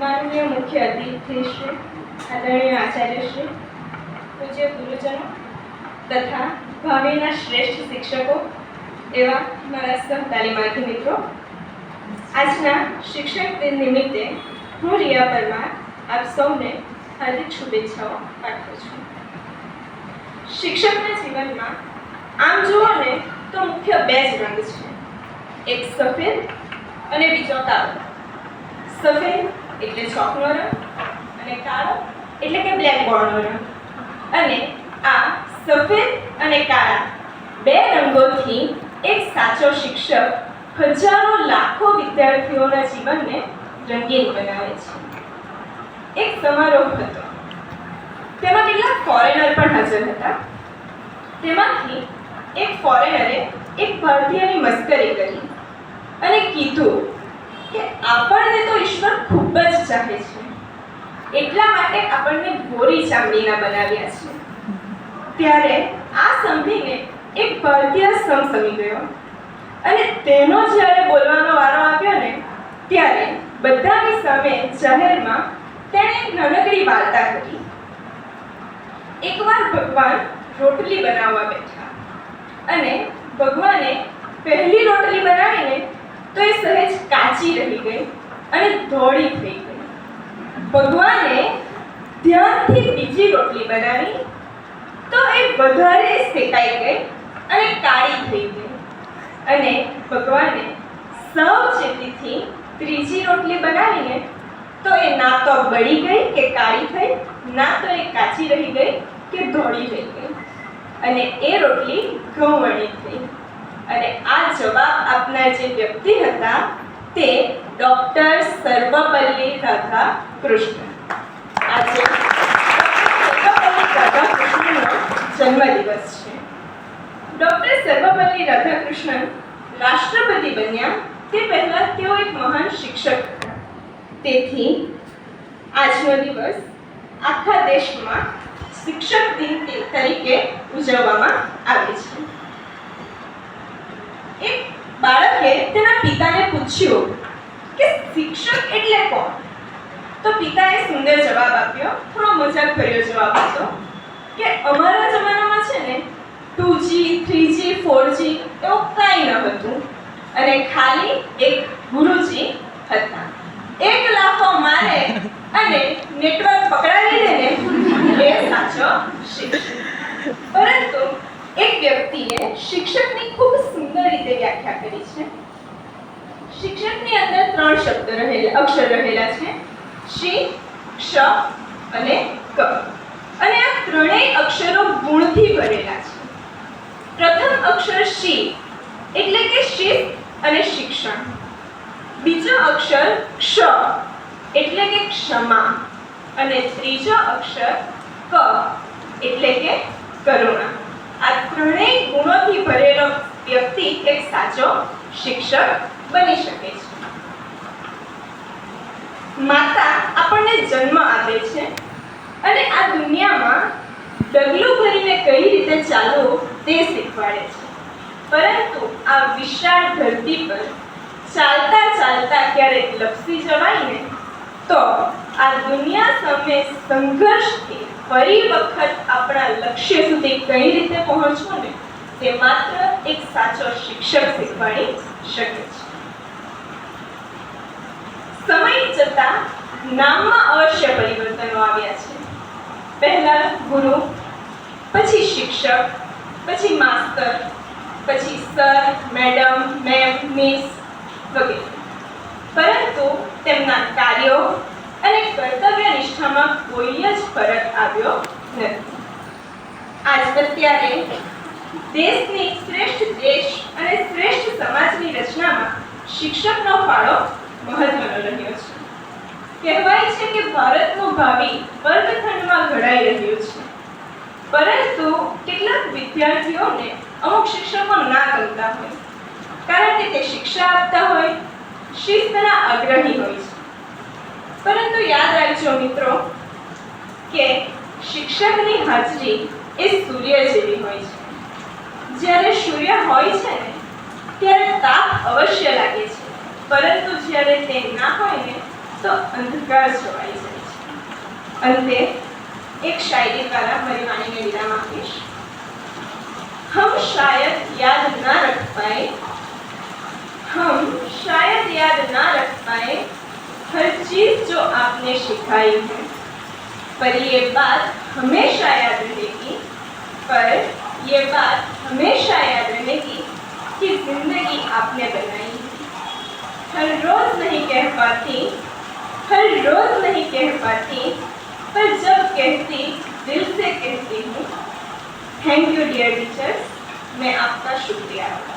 માનનીય મુખ્ય અતિથિ શ્રી, આદરણીય આચાર્ય શ્રી, પૂજ્ય ગુરુજનો તથા ભાવિના શ્રેષ્ઠ શિક્ષકો એવા મારા સહતાલીમાર્થી મિત્રો, આજના શિક્ષક દિન નિમિત્તે હું રિયા પરમાર આપ સૌને હાર્દિક શુભેચ્છાઓ પાઠવું છું. શિક્ષકના જીવનમાં આમ જુઓ ને તો મુખ્ય બે જ રંગ છે. એક સફેદ અને બીજો કાળો. સફેદ એટલે ચોકનો રંગ અને કાળો, એટલે કે બ્લેકબોર્ડનો રંગ. અને આ સફેદ અને કાળા બે રંગોથી એક સાચો શિક્ષક હજારો લાખો વિદ્યાર્થીઓના જીવનને રંગીન બનાવે છે. એક સમારોહ હતો. તેમાં કેટલાક ફોરેનર પણ હાજર હતા. તેમાંથી એક ફોરેનરે એક ભારતીયની મસ્કરી કરી અને કીધું કે આપણને તો ઈશ્વર ખૂબ જ ચાહે છે. એટલા માટે આપણને ગોરી ચામડીના બનાવ્યા છે. ત્યારે આ સંભીને એક ભારતીય સમસમી ગયો. અને તેનો જ્યારે બોલવાનો વારો આવ્યો ને, ત્યારે બધાની સામે જાહેરમાં તેણે એક નાનકડી વાર્તા કરી. એકવાર ભગવાન રોટલી બનાવવા બેઠા. અને ભગવાને પહેલી રોટલી બનાવીને તો એ સહેજ કાચી રહી ગઈ અને ધોળી થઈ ગઈ. ભગવાને ધ્યાનથી બીજી રોટલી બનાવી તો એ વધારે શેકાઈ ગઈ અને કાળી થઈ ગઈ. અને ભગવાને સાવચેતીથી ત્રીજી રોટલી બનાવીને તો એ ના તો બળી ગઈ કે કાળી થઈ, ના તો એ કાચી રહી ગઈ કે ધોળી થઈ ગઈ. અને એ રોટલી ઘઉંવણી થઈ. અને આ જવાબ આપનાર જે વ્યક્તિ હતા તે ડોક્ટર સર્વપલ્લી રાધા કૃષ્ણ આજે સર્વપલ્લી રાધાકૃષ્ણનો જન્મદિવસ છે. ડોક્ટર સર્વપલ્લી રાધાકૃષ્ણન રાષ્ટ્રપતિ બન્યા તે પહેલા તેઓ એક મહાન શિક્ષક હતા. તેથી આજનો દિવસ આખા દેશમાં શિક્ષક દિન તરીકે ઉજવવામાં આવે છે. એક બાળકે તેના પિતાને પૂછ્યું કે શિક્ષક એટલે કોણ? તો પિતાએ સુંદર જવાબ આપ્યો, થોડો મજાક ભર્યો જવાબ હતો કે અમારા જમાનામાં છે ને two G three G four G એવું કાંઈ ન હતું અને ખાલી એક ગુરુજી હતા. એક લાફો મારે અને નેટવર્ક પકડાવી દે ને એ સાચો શિક્ષક પરંતુ એક વ્યક્તિએ શિક્ષકની ખૂબ સુંદર રીતે વ્યાખ્યા કરી છે શિક્ષકની અંદર ત્રણ શબ્દ રહેલા, અક્ષર રહેલા છે. શી, ક્ષ અને ક. અને આ ત્રણેય અક્ષરો ગુણથી ભરેલા છે. પ્રથમ અક્ષર શી, એટલે કે શિસ્ત અને શિક્ષણ. બીજો અક્ષર ક્ષ, એટલે કે ક્ષમા. અને ત્રીજો અક્ષર ક, એટલે કે કરુણા. આ ત્રણેય ગુણોથી ભરેલો વ્યક્તિ એક સાચો શિક્ષક બની શકે છે. માતા આપણને જન્મ આપે છે. અને આ દુનિયામાં ડગલું ભરીને કઈ રીતે ચાલવું તે શીખવાડે છે. પરંતુ આ વિશાળ ધરતી પર ચાલતા ચાલતા ક્યારેક લપસી જવાય તો આ દુનિયા સામે સંઘર્ષથી ફરી વખત આપણા લક્ષ્ય સુધી કઈ રીતે પહોંચવું ને, તે માત્ર એક સાચો શિક્ષક શીખવાડી શકે છે. જતા નામમાં અવશ્ય પરિવર્તનો આવ્યા છે. પહેલા ગુરુ, પછી શિક્ષક, પછી માસ્તર, પછી સર, મેડમ, મેમ, મિસ વગેરે. પરંતુ તેમના કાર્યો અને કર્તવ્ય નિષ્ઠામાં કોઈ જ ફરક આવ્યો નથી. આજ અત્યારે દેશની શ્રેષ્ઠ દેશ અને શ્રેષ્ઠ સમાજની રચનામાં શિક્ષકનો ફાળો મહત્વનો રહ્યો છે. કહેવાય છે કે ભારતનું ભાવિ વર્ગખંડમાં ઘડાઈ રહ્યું છે. પરંતુ કેટલાક વિદ્યાર્થીઓને અમુક શિક્ષકો ના ગમતા હોય. કારણ કે તે શિક્ષા આપતા હોય, શિસ્તના આગ્રહી હોય છે. પરંતુ યાદ રાખજો મિત્રો, કે શિક્ષકની હાજરી એ સૂર્ય જેવી હોય છે. જ્યારે સૂર્ય હોય છે ને, ત્યારે તાપ અવશ્ય લાગે છે. પરંતુ જ્યારે તે ના હોય ને તો અંધકાર છવાઈ જાય છે અંતે એક શાયરી દ્વારા મારી વાણીને વિરામ આપીશ हम शायद याद ना रख पाए हम शायद याद ना रख पाए हर चीज जो आपने सिखाई है पर ये बात हमेशा याद रहेगी पर ये बात हमेशा याद रहेगी कि जिंदगी आपने बनाई है हर रोज नहीं कह पाती हर रोज नहीं कह पाती पर जब कहती दिल से कहती हूँ थैंक यू डियर टीचर्स मैं आपका शुक्रिया अदा करती हूँ।